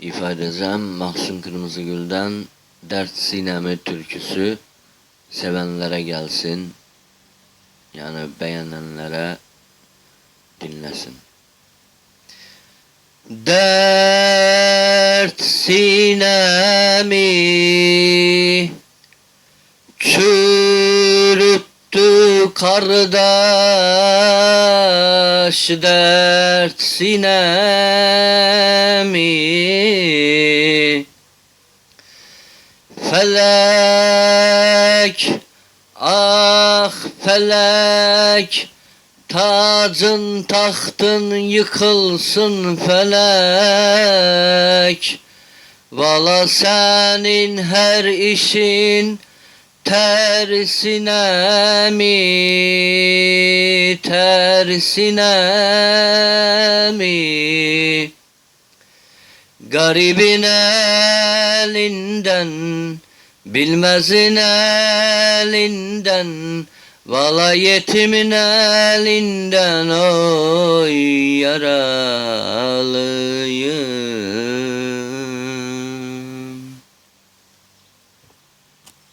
ifade edeceğim. Mahsun Kırmızıgül'den Dert Sinemi türküsü sevenlere gelsin. Yani beğenenlere dinlesin. Dert sinemi çürüttü kardeş dert sinemi Felek ah felek Tacın tahtın yıkılsın felek. Vala senin her işin tersine mi tersine mi? Garibin elinden Bilmezin elinden Vala yetimin elinden Oy yaralıyım